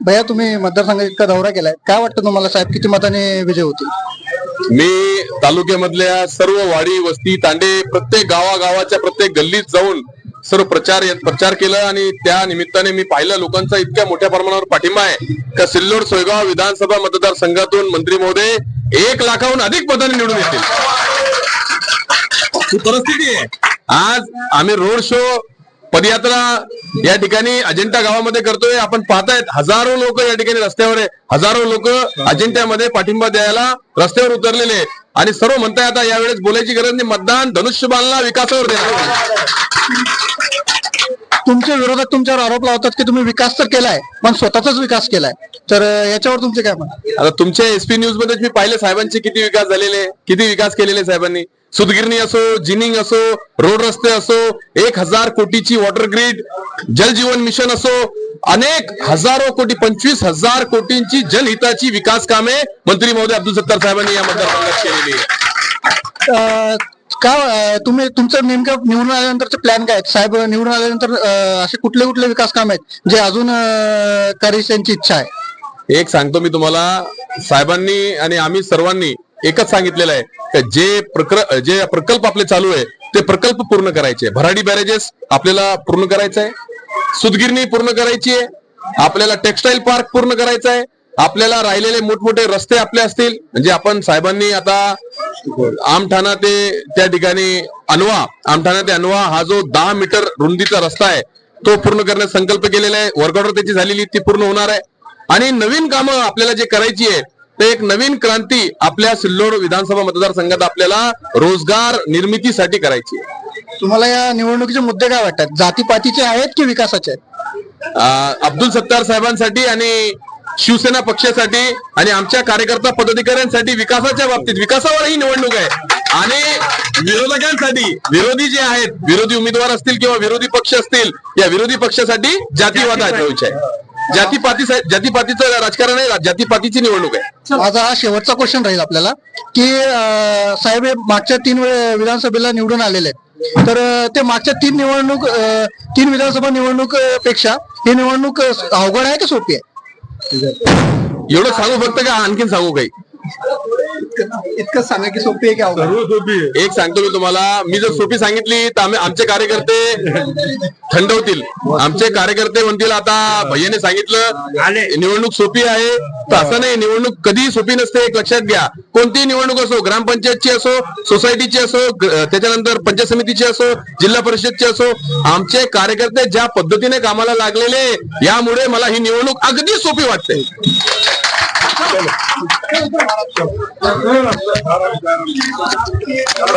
भैया तुम्ही मतदारसंघात इतका दौरा केलाय. काय वाटतं तुम्हाला साहेब किती मताने विजय होतील? मी तालुक्यामधल्या सर्व वाडी वस्ती तांडे प्रत्येक गावागावाच्या प्रत्येक गल्लीत जाऊन सर्व प्रचार प्रचार केला आणि त्या निमित्ताने मी पाहिलं लोकांचा इतक्या मोठ्या प्रमाणावर पाठिंबा आहे का सिल्लोड सोयगाव विधानसभा मतदारसंघातून मंत्री महोदय एक लाखाहून अधिक पदाने निवडून येतील. ही परिस्थिती आहे. आज आम्ही रोड शो पदयात्रा या ठिकाणी अजिंठा गावामध्ये करतोय. आपण पाहतायत हजारो लोक या ठिकाणी रस्त्यावर आहे. हजारो लोक अजिंठ्यामध्ये पाठिंबा द्यायला रस्त्यावर उतरलेले आणि सर्व म्हणताय आता यावेळेस बोलायची गरज नाही. मतदान धनुष्यबालला विकासावर द्यायला तुमच्या विरोधात तुमच्यावर आरोप लावतात की तुम्ही विकास तर केलाय पण स्वतःचाच विकास केलाय. तर याच्यावर तुमचे काय मत आता तुमच्या एसपी न्यूजमध्ये मी पाहिले साहेबांचे किती विकास झालेले किती विकास केलेले साहेबांनी. सुदगिरणी असो जिनिंग असो रोड रस्ते असो एक हजार कोटीची वॉटर ग्रीड जलजीवन मिशन असो अनेक हजारो कोटी पंचवीस हजार कोटींची जनहिताची विकास कामे मंत्री महोदय अब्दुल सत्तार साहेबांनी या मतदारसंघात केलेली का तुम्ही तुमचं नेमकं निवडून आल्यानंतरचे प्लॅन काय आहेत? साहेब निवडून आल्यानंतर असे कुठले कुठले विकास काम आहेत जे अजून करायची त्यांची इच्छा आहे? एक सांगतो मी तुम्हाला. साहेबांनी आणि आम्ही सर्वांनी एकच सांगितलेलं आहे की जे प्रकर जे प्रकल्प आपले चालू आहे ते प्रकल्प पूर्ण करायचे. भराडी बॅरेजेस आपल्याला पूर्ण करायचं आहे सुदगिरणी पूर्ण करायची आहे. आपल्याला टेक्सटाईल पार्क पूर्ण करायचा आहे आपल्याला राहिलेले मोठमोठे रस्ते आपले असतील. म्हणजे आपण साहेबांनी आता आमठाणा ते त्या ठिकाणी अनवा आमठाणा ते अनवा हा जो दहा मीटर रुंदीचा रस्ता आहे तो पूर्ण करण्याचा संकल्प केलेला आहे. वर्कआउट त्याची झालेली ती पूर्ण होणार आहे. आणि नवीन कामं आपल्याला जे करायची आहे ते एक नवीन क्रांती आपल्या सिल्लोड विधानसभा मतदारसंघात आपल्याला रोजगार निर्मितीसाठी करायची आहे. तुम्हाला या निवडणुकीचे मुद्दे काय वाटतात? जातीपातीचे आहेत की विकासाचे आहेत? अब्दुल सत्तार साहेबांसाठी आणि शिवसेना पक्षासाठी आणि आमच्या कार्यकर्ता पदाधिकाऱ्यांसाठी विकासाच्या बाबतीत विकासावर ही निवडणूक आहे. आणि विरोधकांसाठी विरोधी जे आहेत विरोधी उमेदवार असतील किंवा विरोधी पक्ष असतील या विरोधी पक्षासाठी जातीवादाचा विषय आहे. जातीपाती जातीपातीचं राजकारण आहे जातीपातीची निवडणूक आहे. माझा हा शेवटचा क्वेश्चन राहील आपल्याला की साहेब हे मागच्या तीन वेळे विधानसभेला निवडून आलेले आहेत. तर ते मागच्या तीन निवडणूक तीन विधानसभा निवडणूकपेक्षा ही निवडणूक अवघड आहे की सोपी आहे? एवढं सांगू फक्त का आणखीन सांगू काही? इतकं सांगा की सोपी आहे की अवघड एक सांगतो मी तुम्हाला. मी जर सोपी सांगितली तर आम्ही आमचे कार्यकर्ते थंड होतील आमचे कार्यकर्ते म्हणतील आता भैयाने सांगितलं निवडणूक सोपी आहे. तर असं नाही निवडणूक कधीही सोपी नसते एक लक्षात घ्या. कोणतीही निवडणूक असो ग्रामपंचायतची असो सोसायटीची असो त्याच्यानंतर पंचायत समितीची असो जिल्हा परिषदची असो आमचे कार्यकर्ते ज्या पद्धतीने कामाला लागलेले यामुळे मला ही निवडणूक अगदी सोपी वाटते. चलो